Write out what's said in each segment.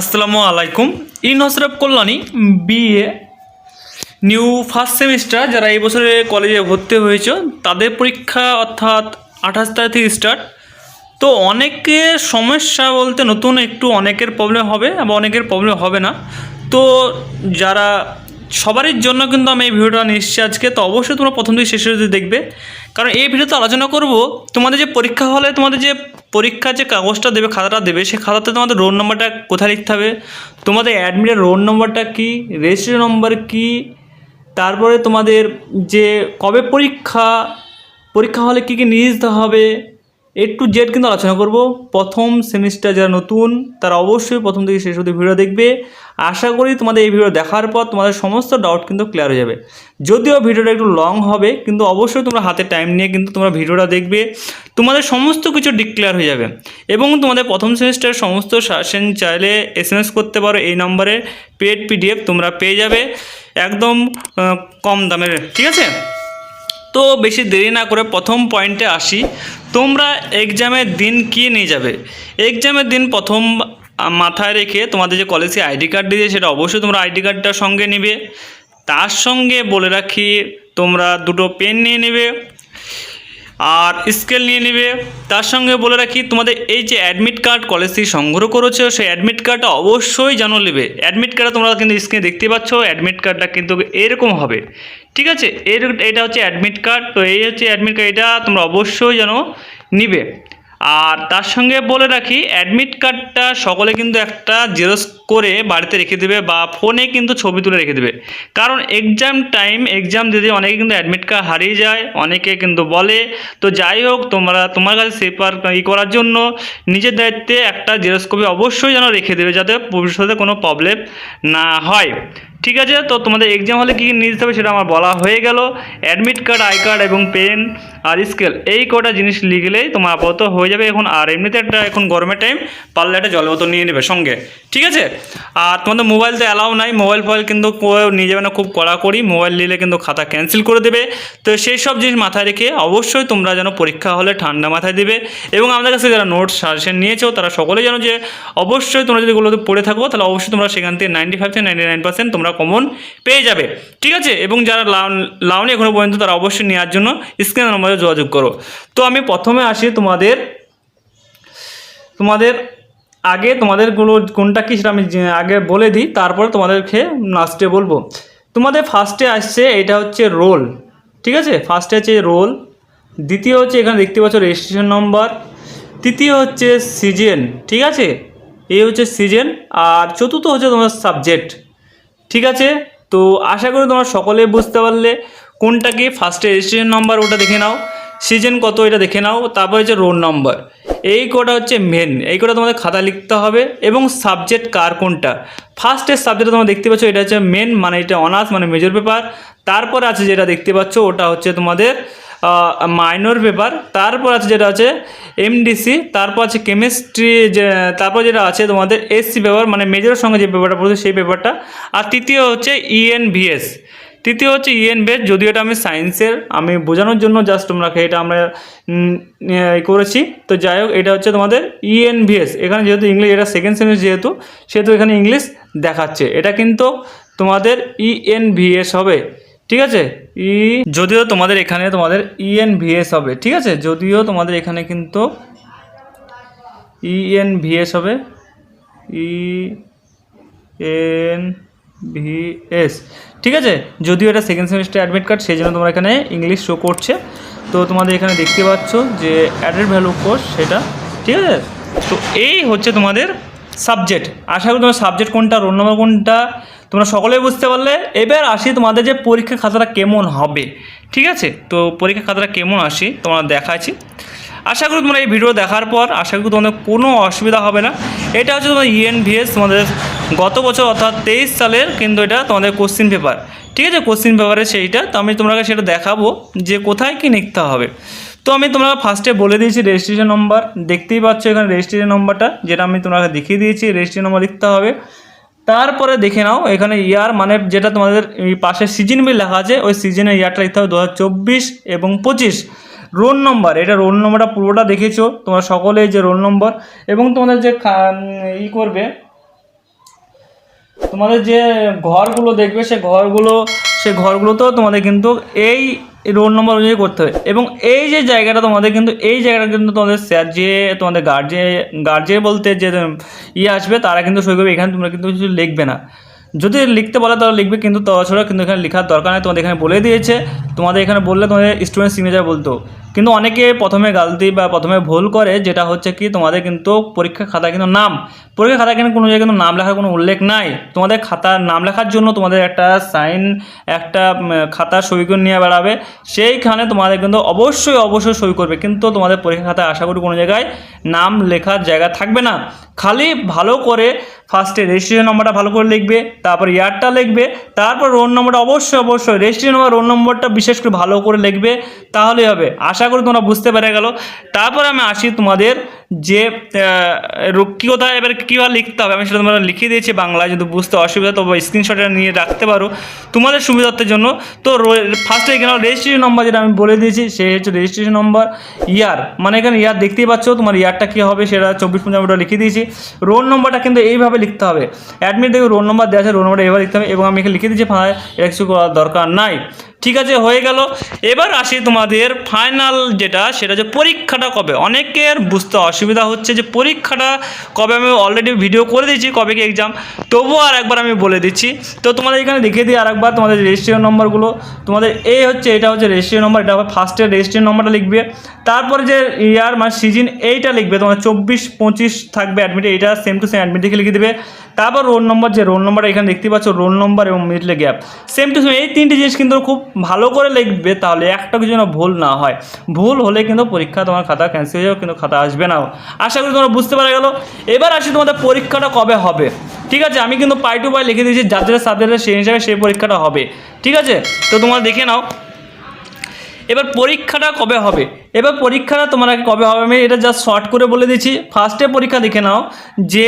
আসসালামু আলাইকুম। ইন হসরফ Kalyani BA new first semester যারা এই বছরে কলেজে ভর্তি হয়েছে, তাদের পরীক্ষা অর্থাৎ আঠাশ তারিখ থেকে স্টার্ট তো অনেকের সমস্যা বলতে নতুন, একটু অনেকের প্রবলেম হবে, আবার অনেকের প্রবলেম হবে না। তো যারা, সবারই জন্য কিন্তু আমি এই ভিডিওটা নিয়ে আজকে। তো অবশ্যই তোমরা প্রথম থেকে শেষ যদি দেখবে। কারণ এই ভিডিওতে আলোচনা করব তোমাদের যে পরীক্ষা হলে তোমাদের যে পরীক্ষার যে কাগজটা দেবে, খাতাটা দেবে সেই খাতাতে তোমাদের রোল নম্বরটা কোথায় লিখতে হবে? তোমাদের অ্যাডমিটের রোল নম্বরটা কী? রেজিস্ট্রি নম্বর কী? তারপরে তোমাদের যে কবে পরীক্ষা পরীক্ষা হলে কী কী নিয়ে যেতে হবে? এ টু জেড কিন্তু আলোচনা করব। প্রথম সেমিস্টার যারা নতুন, তারা অবশ্যই প্রথম থেকে শেষ অবধি ভিডিও দেখবে। আশা করি তোমাদের এই ভিডিও দেখার পর তোমাদের সমস্ত ডাউট কিন্তু ক্লিয়ার হয়ে যাবে। যদিও ভিডিওটা একটু লং হবে, কিন্তু অবশ্যই তোমরা হাতে টাইম নিয়ে কিন্তু তোমরা ভিডিওটা দেখবে। তোমাদের সমস্ত কিছু ডিক্লেয়ার হয়ে যাবে। এবং তোমাদের প্রথম সেমিস্টারের সমস্ত সাজেশন চাইলে এস এম এস করতে পারো এই নম্বরে পেড পিডিএফ তোমরা পেয়ে যাবে। একদম কম দামের, ঠিক আছে? তো বেশি দেরি না করে প্রথম পয়েন্টে আসি, তোমরা এক্সামের দিন কি নিয়ে যাবে? এক্সামের দিন প্রথম মাথায় রেখে তোমাদের যে কলেজে আইডি কার্ড দিয়ে সেটা অবশ্যই তোমরা আইডি কার্ডটা সঙ্গে নেবে। তার সঙ্গে বলে রাখি, তোমরা দুটো পেন নিয়ে নেবে। আর স্কেল নিয়ে নেবে। তার সঙ্গে বলে রাখি, তোমাদের এই যে অ্যাডমিট কার্ড কলেজ থেকে সংগ্রহ করেছ, সেই অ্যাডমিট কার্ডটা অবশ্যই জানো নেবে। অ্যাডমিট কার্ডটা তোমরা কিন্তু স্ক্রিনে দেখতে পাচ্ছ অ্যাডমিট কার্ডটা কিন্তু এরকম হবে। ঠিক আছে? এর, এটা হচ্ছে অ্যাডমিট কার্ড তো এই হচ্ছে অ্যাডমিট কার্ড এটা তোমরা অবশ্যই যেন নিবে। আর তার সঙ্গে বলে রাখি অ্যাডমিট কার্ডটা সকলে কিন্তু একটা জেরক্স করে বাড়িতে রেখে দেবে বা ফোনে কিন্তু ছবি তুলে রেখে দেবে। কারণ এক্সাম টাইম এক্সাম দিতে অনেকে কিন্তু অ্যাডমিট কার্ড হারিয়ে যায়, অনেকে কিন্তু বলে, তো যাই হোক, তোমরা, তোমার কাছে সেপার ই করার জন্য নিজের দায়িত্বে একটা জেরক্স কপি অবশ্যই যেন রেখে দেবে যাতে ভবিষ্যতে কোনো প্রবলেম না হয়। ঠিক আছে, তো তোমাদের এক্সাম হলে কী কী নিয়ে যেতে হবে সেটা আমার বলা হয়ে গেল। অ্যাডমিট কার্ড আই কার্ড এবং পেন আর স্কেল এই কটা জিনিস লিখলেই তোমার আপাতত হয়ে যাবে। এখন আর এমনিতে একটা এখন গরমের টাইম পারলে একটা জল বোতল নিয়ে নেবে সঙ্গে। ঠিক আছে? আর তোমাদের মোবাইল তো অ্যালাউ নাই মোবাইল ফোবাইল কিন্তু নিয়ে যাবে না, খুব কড়াকড়ি। মোবাইল নিলে কিন্তু খাতা ক্যান্সেল করে দেবে। তো সেই সব জিনিস মাথায় রেখে অবশ্যই তোমরা যেন পরীক্ষা হলে ঠান্ডা মাথায় দেবে। এবং আমাদের কাছে যারা নোটস সাজেশন নিয়েছো, তারা সকলে যেন যে, অবশ্যই তোমরা যদি এগুলোতে পড়ে থাকো, তাহলে অবশ্যই তোমরা সেখান থেকে নাইনটি ফাইভ থেকে নাইনটি নাইন পার্সেন্ট তোমরা কমন পেয়ে যাবে। ঠিক আছে? এবং যারা লাউ- লাউনি এখনও পর্যন্ত তারা অবশ্যই নেওয়ার জন্য স্ক্রিন নম্বরে যোগাযোগ করো। তো আমি প্রথমে আসি তোমাদের তোমাদের আগে তোমাদেরগুলো কোনটা কি সেটা আমি আগে বলে দিই, তারপরে তোমাদেরকে লাস্টে বলব। তোমাদের ফার্স্টে আসছে এটা হচ্ছে রোল ঠিক আছে? ফার্স্টে হচ্ছে রোল দ্বিতীয় হচ্ছে এখানে দেখতে পাচ্ছ রেজিস্ট্রেশন নম্বর তৃতীয় হচ্ছে সিজন ঠিক আছে? এই হচ্ছে সিজন আর চতুর্থ হচ্ছে তোমার সাবজেক্ট ঠিক আছে? তো আশা করি তোমরা সকলে বুঝতে পারলে কোনটা কি? ফার্স্টে রেজিস্ট্রেশন নাম্বার ওটা দেখে নাও। সিজন কত এটা দেখে নাও। তারপর হচ্ছে রোল নম্বর এই কটা হচ্ছে মেন এই কটা তোমাদের খাতা লিখতে হবে এবং সাবজেক্ট কার কোনটা? ফার্স্টের সাবজেক্ট তোমরা দেখতে পাচ্ছ, এটা হচ্ছে মেন মানে এটা অনার্স মানে মেজর পেপার তারপর আছে যেটা দেখতে পাচ্ছ, ওটা হচ্ছে তোমাদের মাইনর পেপার তারপর আছে যেটা আছে এমডিসি তারপর আছে কেমিস্ট্রি যে, তারপর যেটা আছে তোমাদের এসসি পেপার মানে মেজরের সঙ্গে যে পেপারটা পড়ছে, সেই পেপারটা আর তৃতীয় হচ্ছে E ইএনভিএস তৃতীয় হচ্ছে E ইএনভিএস যদিও এটা আমি সায়েন্সের আমি বোঝানোর জন্য জাস্ট তোমরাকে এটা আমরা করেছি। তো যাই হোক, এটা হচ্ছে তোমাদের E ইএনভিএস এখানে যেহেতু ইংলিশ এটা সেকেন্ড সেমিস্টার যেহেতু, সেহেতু এখানে ইংলিশ দেখাচ্ছে। এটা কিন্তু তোমাদের E ইএনভিএস হবে। ঠিক আছে? ই, যদিও তোমাদের এখানে তোমাদের ইএনভিএস হবে, ঠিক আছে? যদিও তোমাদের এখানে কিন্তু ইএনভিএস হবে ই এন ভিএস ঠিক আছে? যদিও এটা সেকেন্ড সেমিস্টার অ্যাডমিট কার্ড সেই জন্য তোমার এখানে ইংলিশ শো করছে। তো তোমাদের এখানে দেখতে পাচ্ছ যে অ্যাডেড ভ্যালু কোর্স সেটা, ঠিক আছে? তো এই হচ্ছে তোমাদের সাবজেক্ট। আশা করি তোমার সাবজেক্ট কোনটা রোল নম্বর কোনটা, তোমরা সকলেই বুঝতে পারলে। এবার আসি তোমাদের যে পরীক্ষা খাতাটা কেমন হবে, ঠিক আছে? তো পরীক্ষা খাতাটা কেমন আসি, তোমরা দেখাচ্ছি। আশা করি তোমরা এই ভিডিও দেখার পর, আশা করি তোমাদের কোনো অসুবিধা হবে না। এটা হচ্ছে তোমাদের E ইএনভিএস তোমাদের গত বছর অর্থাৎ তেইশ সালের কিন্তু এটা তোমাদের কোশ্চিন পেপার ঠিক আছে? কোশ্চিন পেপারে সেইটা। তো আমি তোমাকে সেটা দেখাবো যে কোথায় কি লিখতে হবে। তো আমি তোমরা ফার্স্টে বলে দিয়েছি রেজিস্ট্রেশন নম্বর দেখতেই পাচ্ছ এখানে রেজিস্ট্রেশন নম্বরটা যেটা আমি তোমাকে দেখিয়ে দিয়েছি রেজিস্ট্রেশন নম্বর লিখতে হবে। তারপরে দেখে নাও, এখানে ইয়ার মানে যেটা তোমাদের পাশে সিজন বিল লেখা আছে, ওই সিজনের ইয়ারটা লিখতে হবে দু হাজার চব্বিশ এবং পঁচিশ। রোল নম্বর এটা রোল নম্বরটা পুরোটা দেখেছ, তোমরা সকলে যে রোল নম্বর এবং তোমাদের যে ই করবে, তোমাদের যে ঘরগুলো দেখবে, সে ঘরগুলো, সে ঘরগুলোতেও তোমাদের কিন্তু এই রোল নম্বর অনুযায়ী করতে হবে। এবং এই যে জায়গাটা তোমাদের কিন্তু, এই জায়গাটা কিন্তু তোমাদের স্যার যে, তোমাদের গার্জে গার্জে বলতে যে ইয়ে আসবে, তারা কিন্তু সই করবে। এখানে তোমরা কিন্তু কিছু লিখবে না। যদি লিখতে বলে তাহলে লিখবে কিন্তু তাছাড়া কিন্তু এখানে লেখার দরকার নেই, তোমাদের এখানে বলে দিয়েছে। তোমাদের এখানে বললে তোমাদের স্টুডেন্ট সিগনেচার বলতো। কিন্তু অনেকে প্রথমে গালতি বা প্রথমে ভুল করে, যেটা হচ্ছে কি তোমাদের কিন্তু পরীক্ষা খাতা কিন্তু নাম। পরীক্ষা খাতা কিন্তু কোনো জায়গায় কিন্তু নাম লেখার কোনো উল্লেখ নাই। তোমাদের খাতার নাম লেখার জন্য তোমাদের একটা সাইন একটা খাতা সই করে নিয়ে বেড়াবে। সেইখানে তোমাদের কিন্তু অবশ্যই অবশ্যই সই করবে। কিন্তু তোমাদের পরীক্ষা খাতায় আশা করি কোনো জায়গায় নাম লেখার জায়গা থাকবে না। খালি ভালো করে ফার্স্টে রেজিস্ট্রেশন নম্বরটা ভালো করে লিখবে, তারপর ইয়ারটা লিখবে, তারপর রোল নম্বরটা অবশ্যই অবশ্যই রেজিস্ট্রেশন নম্বর রোল নম্বরটা বিশেষ করে ভালো করে লিখবে, তাহলেই হবে। আশা করি তোমরা বুঝতে পেরে গেল। তারপর আমি আসি তোমাদের যে কথা এবার কীভাবে লিখতে হবে? আমি সেটা তোমরা লিখিয়ে দিয়েছি, বাংলায় যদি বুঝতে অসুবিধা তো স্ক্রিনশটটা নিয়ে রাখতে পারো। তোমাদের সুবিধার্থের জন্য, তো ফার্স্টে এখানে রেজিস্ট্রেশন নম্বর যেটা আমি বলে দিয়েছি, সেই হচ্ছে রেজিস্ট্রেশন নম্বর ইয়ার মানে এখানে ইয়ার দেখতেই পাচ্ছ, তোমার ইয়ারটা কী হবে, সেটা চব্বিশ পঞ্চাশ লিখে দিয়েছি। রোল নম্বরটা কিন্তু এইভাবে লিখতে হবে। অ্যাডমিট দেখে রোল নম্বর দেওয়া আছে রোল নম্বরটা এইভাবে লিখতে হবে, এবং আমি এখানে লিখে দিয়েছি এটা কিছু করার দরকার নাই। ঠিক আছে, হয়ে গেল। এবার আসি তোমাদের ফাইনাল যেটা, সেটা যে পরীক্ষাটা কবে? অনেকের বুঝতে অসুবিধা হচ্ছে যে পরীক্ষাটা কবে? আমি অলরেডি ভিডিও করে দিয়েছি, কবে কি এক্সাম তবুও আর একবার আমি বলে দিচ্ছি। তো তোমাদের এখানে দেখিয়ে দিই আর একবার তোমাদের রেজিস্ট্রেশন নম্বরগুলো তোমাদের এই হচ্ছে, এটা হচ্ছে রেজিস্ট্রেশন নম্বর এটা হবে ফার্স্টের রেজিস্ট্রেশন নম্বরটা লিখবে। তারপরে যে ইয়ার মানে সিজন এইটা লিখবে, তোমার চব্বিশ, পঁচিশ থাকবে অ্যাডমিট এইটা সেম টু সেম অ্যাডমিট দেখে লিখে দেবে। তারপর রোল নম্বর যে রোল নম্বর এখানে দেখতে পাচ্ছ রোল নম্বর এবং মিডলে গ্যাপ সেম টু সেম এই তিনটি জিনিস কিন্তু খুব ভালো করে লিখবে, তাহলে একটা কিছু যেন ভুল না হয়। ভুল হলে কিন্তু পরীক্ষা তোমার খাতা ক্যান্সেল হয়ে যাবে, কিন্তু খাতা আসবে না। আশা করি তোমরা বুঝতে পারা গেল। এবার আসি তোমাদের পরীক্ষাটা কবে হবে। ঠিক আছে, আমি কিন্তু পাই টু পাই লিখে দিয়েছি যাদের সাবজেক্টের সেই হিসাবে সেই পরীক্ষাটা হবে। ঠিক আছে, তো তোমরা দেখে নাও। এবার পরীক্ষাটা কবে হবে? এবার পরীক্ষাটা তোমরা কবে হবে? আমি এটা জাস্ট শর্ট করে বলে দিচ্ছি। ফার্স্টে পরীক্ষা দেখে নাও যে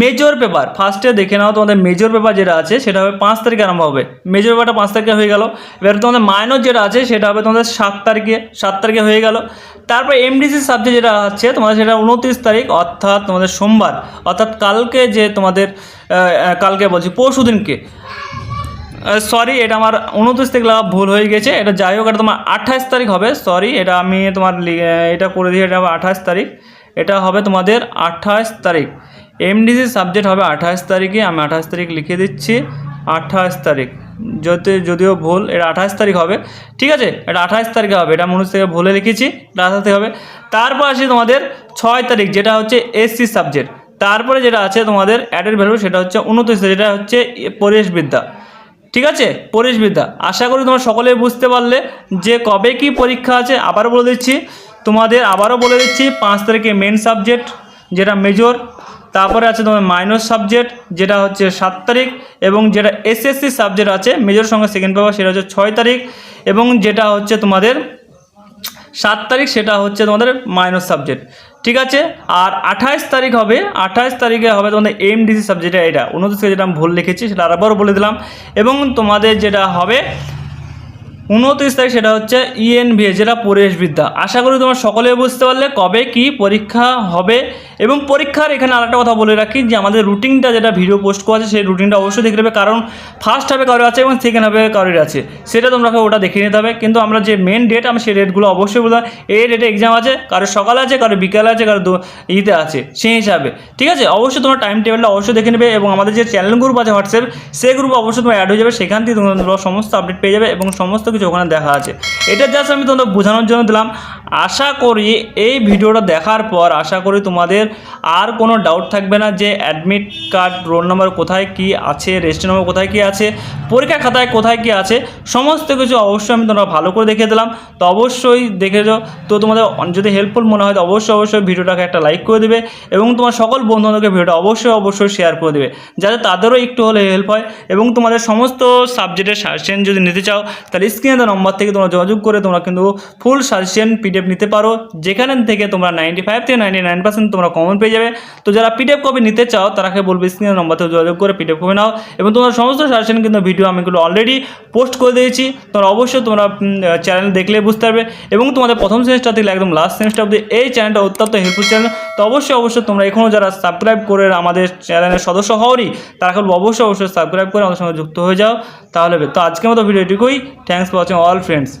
মেজর পেপার ফার্স্টে দেখে নাও তোমাদের মেজর পেপার যেটা আছে, সেটা হবে পাঁচ তারিখে আরম্ভ হবে। মেজর পেপারটা পাঁচ তারিখে হয়ে গেল। এবার তোমাদের মাইনর যেটা আছে, সেটা হবে তোমাদের সাত তারিখে সাত তারিখে হয়ে গেল। তারপর এমডিসি সাবজেক্ট যেটা আছে, তোমাদের সেটা উনত্রিশ তারিখ, অর্থাৎ তোমাদের সোমবার, অর্থাৎ কালকে যে তোমাদের কালকে বলছি পরশু দিনকে সরি এটা আমার উনত্রিশ তারিখ লাগা ভুল হয়ে গেছে। এটা যাই হোক, এটা তোমার আঠাশ তারিখ হবে। সরি এটা আমি তোমার এটা করে দিই এটা আঠাশ তারিখ। এটা হবে তোমাদের আঠাশ তারিখ। এমডিসি সাবজেক্ট হবে আঠাশ তারিখে, আমি আঠাশ তারিখ লিখে দিচ্ছি। আঠাশ তারিখ। যদি যদিও ভুল, এটা আঠাশ তারিখ হবে। ঠিক আছে, এটা আঠাশ তারিখে হবে। এটা মনে থেকে ভুলে লিখেছি এটা আঠাশ তারিখ হবে। তারপর আসি তোমাদের ছয় তারিখ, যেটা হচ্ছে এসসি সাবজেক্ট তারপরে যেটা আছে তোমাদের অ্যাডেড ভ্যালু সেটা হচ্ছে উনত্রিশ, যেটা হচ্ছে পরিবেশবিদ্যা ঠিক আছে? পরিবেশবিদ্যা আশা করি তোমরা সকলেই বুঝতে পারলে যে কবে কি পরীক্ষা আছে আবার বলে দিচ্ছি। তোমাদের আবারও বলে দিচ্ছি, পাঁচ তারিখে মেন সাবজেক্ট যেটা মেজর তারপরে আছে তোমার মাইনর সাবজেক্ট যেটা হচ্ছে সাত তারিখ, এবং যেটা এসএসসি সাবজেক্ট আছে মেজর সঙ্গে সেকেন্ড পেপার সেটা হচ্ছে ছয় তারিখ, এবং যেটা হচ্ছে তোমাদের সাত তারিখ, সেটা হচ্ছে তোমাদের মাইনর সাবজেক্ট ঠিক আছে? আর আঠাশ তারিখ হবে আঠাশ তারিখে হবে তোমাদের এমডিসি সাবজেক্ট এটা। উনত্রিশে যেটা আমি ভুল লিখেছি, সেটা আরেকবারও বলে দিলাম। এবং তোমাদের যেটা হবে, উনত্রিশ তারিখ সেটা হচ্ছে E ইএনভিএ যেটা পরিবেশবিদ্যা। আশা করি তোমরা সকলে বুঝতে পারলে কবে কি পরীক্ষা হবে এবং পরীক্ষার এখানে আরেকটা কথা বলে রাখি যে আমাদের রুটিনটা যেটা ভিডিও পোস্ট করা আছে, সেই রুটিনটা অবশ্যই দেখে নেবে। কারণ ফার্স্ট হাফে কারোর আছে এবং সেকেন্ড হবে কারোর আছে। সেটা তোমরা ওটা দেখে নিতে হবে। কিন্তু আমরা যে মেন ডেট আমি সেই ডেটগুলো অবশ্যই বললাম এই ডেটে এক্সাম আছে কারও সকালে আছে কারও বিকালে আছে কারও ইতে আছে, সেই হিসাবে। ঠিক আছে? অবশ্যই তোমার টাইম টেবিলটা অবশ্যই দেখে নেবে এবং আমাদের যে চ্যানেল গ্রুপ আছে হোয়াটসঅ্যাপ সেই গ্রুপে অবশ্যই তোমার অ্যাড হয়ে যাবে। সেখান থেকে তোমরা সমস্ত আপডেট পেয়ে যাবে এবং সমস্ত কিছু ওখানে দেখা আছে। এটা জাস্ট আমি তোমাদের বোঝানোর জন্য দিলাম। আশা করি এই ভিডিওটা দেখার পর, আশা করি তোমাদের আর কোনো ডাউট থাকবে না যে অ্যাডমিট কার্ড রোল নাম্বার কোথায় কি আছে রেজিস্ট্রেশন নম্বর কোথায় কি আছে, পরীক্ষা খাতায় কোথায় কি আছে, সমস্ত কিছু অবশ্যই আমি তোমরা ভালো করে দেখিয়ে দিলাম। তো অবশ্যই দেখে যাও। তো তোমাদের যদি হেল্পফুল মনে হয় তো অবশ্যই অবশ্যই ভিডিওটাকে একটা লাইক করে দেবে এবং তোমার সকল বন্ধুদেরকে ভিডিওটা অবশ্যই অবশ্যই শেয়ার করে দেবে। যাতে তাদেরও একটু হলে হেল্প হয় এবং তোমাদের সমস্ত সাবজেক্টের সাজেশন যদি নিতে চাও, তাহলে স্ক্রিনে দেওয়া নম্বর থেকে তোমরা যোগাযোগ করে তোমরা কিন্তু ফুল সাজেশন পিডিএফ নিতে পারো। যেখানে থেকে তোমরা নাইনটি ফাইভ থেকে নাইনটি নাইন পার্সেন্ট তোমরা কমন পেয়ে যাবে। তো যারা পিডিএফ কপি নিতে চাও তারাকে বলবে স্ক্রিনের নম্বরতে যোগাযোগ করে পিডিএফ কপি নাও এবং তোমার সমস্ত সাজেশন কিন্তু ভিডিও আমি এগুলো অলরেডি পোস্ট করে দিয়েছি। তোমরা অবশ্যই তোমরা চ্যানেল দেখলে বুঝতে পারবে এবং তোমাদের প্রথম সেমিস্টার থেকে একদম লাস্ট সেমিস্টার অবধি এই চ্যানেলটা অত্যন্ত হেল্পফুল চ্যানেল তো অবশ্যই অবশ্যই তোমরা এখনও যারা সাবস্ক্রাইব করে আমাদের চ্যানেলের সদস্য হওয়ারই তারা বলব অবশ্যই অবশ্যই সাবস্ক্রাইব করে আমাদের সঙ্গে যুক্ত হয়ে যাও। তাহলে। তো আজকের মতো ভিডিও এটুকুই। Thanks for watching all friends